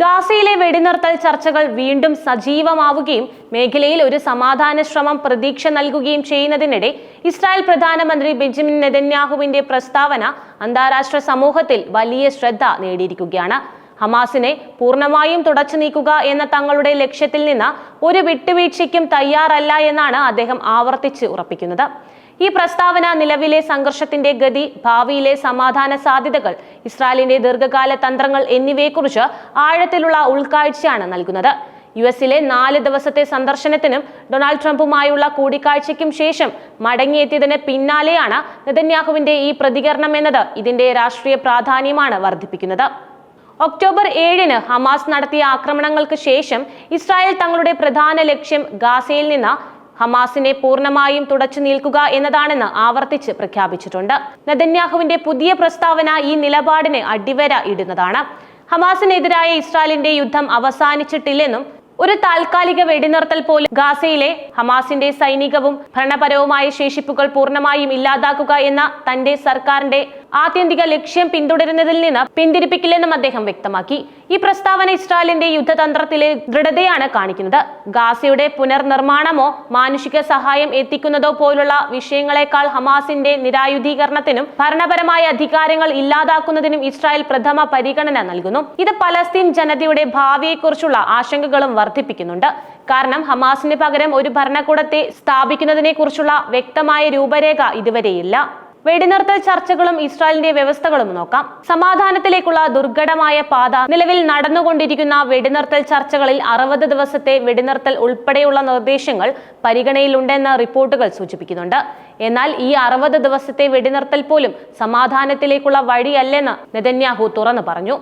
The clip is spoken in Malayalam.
ഗാസയിലെ വെടിനിർത്തൽ ചർച്ചകൾ വീണ്ടും സജീവമാവുകയും മേഖലയിൽ ഒരു സമാധാന ശ്രമം പ്രതീക്ഷ നൽകുകയും ചെയ്യുന്നതിനിടെ ഇസ്രായേൽ പ്രധാനമന്ത്രി ബെഞ്ചമിൻ നെതന്യാഹുവിന്റെ പ്രസ്താവന അന്താരാഷ്ട്ര സമൂഹത്തിൽ വലിയ ശ്രദ്ധ നേടിയിരിക്കുകയാണ്. ഹമാസിനെ പൂർണമായും തുടച്ചു നീക്കുക എന്ന തങ്ങളുടെ ലക്ഷ്യത്തിൽ നിന്ന് ഒരു വിട്ടുവീഴ്ചയ്ക്കും തയ്യാറല്ല എന്നാണ് അദ്ദേഹം ആവർത്തിച്ച് ഉറപ്പിക്കുന്നത്. ഈ പ്രസ്താവന നിലവിലെ സംഘർഷത്തിന്റെ ഗതി ഭാവിയിലെ സമാധാന സാധ്യതകൾ ഇസ്രായേലിന്റെ ദീർഘകാല തന്ത്രങ്ങൾ എന്നിവയെക്കുറിച്ച് ആഴത്തിലുള്ള ഉൾക്കാഴ്ചയാണ് നൽകുന്നത്. യു എസിലെ നാല് ദിവസത്തെ സന്ദർശനത്തിനും ഡൊണാൾഡ് ട്രംപുമായുള്ള കൂടിക്കാഴ്ചയ്ക്കും ശേഷം മടങ്ങിയെത്തിയതിന് പിന്നാലെയാണ് നെതന്യാഹുവിന്റെ ഈ പ്രതികരണം എന്നത് ഇതിന്റെ രാഷ്ട്രീയ പ്രാധാന്യമാണ് വർദ്ധിപ്പിക്കുന്നത്. ഒക്ടോബർ ഏഴിന് ഹമാസ് നടത്തിയ ആക്രമണങ്ങൾക്ക് ശേഷം ഇസ്രായേൽ തങ്ങളുടെ പ്രധാന ലക്ഷ്യം ഗാസയിൽ നിന്ന് ഹമാസിനെ പൂർണമായും തുടച്ചു നിൽക്കുക എന്നതാണെന്ന് ആവർത്തിച്ച് പ്രഖ്യാപിച്ചിട്ടുണ്ട്. നെതന്യാഹുവിന്റെ പുതിയ പ്രസ്താവന ഈ നിലപാടിന് അടിവര ഇടുന്നതാണ്. ഹമാസിനെതിരായ ഇസ്രായേലിന്റെ യുദ്ധം അവസാനിച്ചിട്ടില്ലെന്നും ഒരു താൽക്കാലിക വെടിനിർത്തൽ പോലും ഗാസയിലെ ഹമാസിന്റെ സൈനികവും ഭരണപരവുമായ ശേഷിപ്പുകൾ പൂർണമായും ഇല്ലാതാക്കുക എന്ന തന്റെ സർക്കാരിന്റെ ആത്യന്തിക ലക്ഷ്യം പിന്തുടരുന്നതിൽ നിന്ന് പിന്തിരിപ്പിക്കില്ലെന്നും അദ്ദേഹം വ്യക്തമാക്കി. ഈ പ്രസ്താവന ഇസ്രായേലിന്റെ യുദ്ധതന്ത്രത്തിലെ ദൃഢതയാണ് കാണിക്കുന്നത്. ഗാസയുടെ പുനർനിർമ്മാണമോ മാനുഷിക സഹായം എത്തിക്കുന്നതോ പോലുള്ള വിഷയങ്ങളെക്കാൾ ഹമാസിന്റെ നിരായുധീകരണത്തിനും ഭരണപരമായ അധികാരങ്ങൾ ഇല്ലാതാക്കുന്നതിനും ഇസ്രായേൽ പ്രഥമ പരിഗണന നൽകുന്നു. ഇത് പലസ്തീൻ ജനതയുടെ ഭാവിയെക്കുറിച്ചുള്ള ആശങ്കകളും വർദ്ധിപ്പിക്കുന്നുണ്ട്. കാരണം ഹമാസിന് പകരം ഒരു ഭരണകൂടത്തെ സ്ഥാപിക്കുന്നതിനെക്കുറിച്ചുള്ള വ്യക്തമായ രൂപരേഖ ഇതുവരെയില്ല. വെടിനിർത്തൽ ചർച്ചകളും ഇസ്രായേലിന്റെ വ്യവസ്ഥകളും നോക്കാം. സമാധാനത്തിലേക്കുള്ള ദുർഘടമായ പാത. നിലവിൽ നടന്നുകൊണ്ടിരിക്കുന്ന വെടിനിർത്തൽ ചർച്ചകളിൽ അറുപത് ദിവസത്തെ വെടിനിർത്തൽ ഉൾപ്പെടെയുള്ള നിർദ്ദേശങ്ങൾ പരിഗണനയിലുണ്ടെന്ന് റിപ്പോർട്ടുകൾ സൂചിപ്പിക്കുന്നുണ്ട്. എന്നാൽ ഈ അറുപത് ദിവസത്തെ വെടിനിർത്തൽ പോലും സമാധാനത്തിലേക്കുള്ള വഴിയല്ലെന്ന് നെതന്യാഹു തുറന്നു പറഞ്ഞു.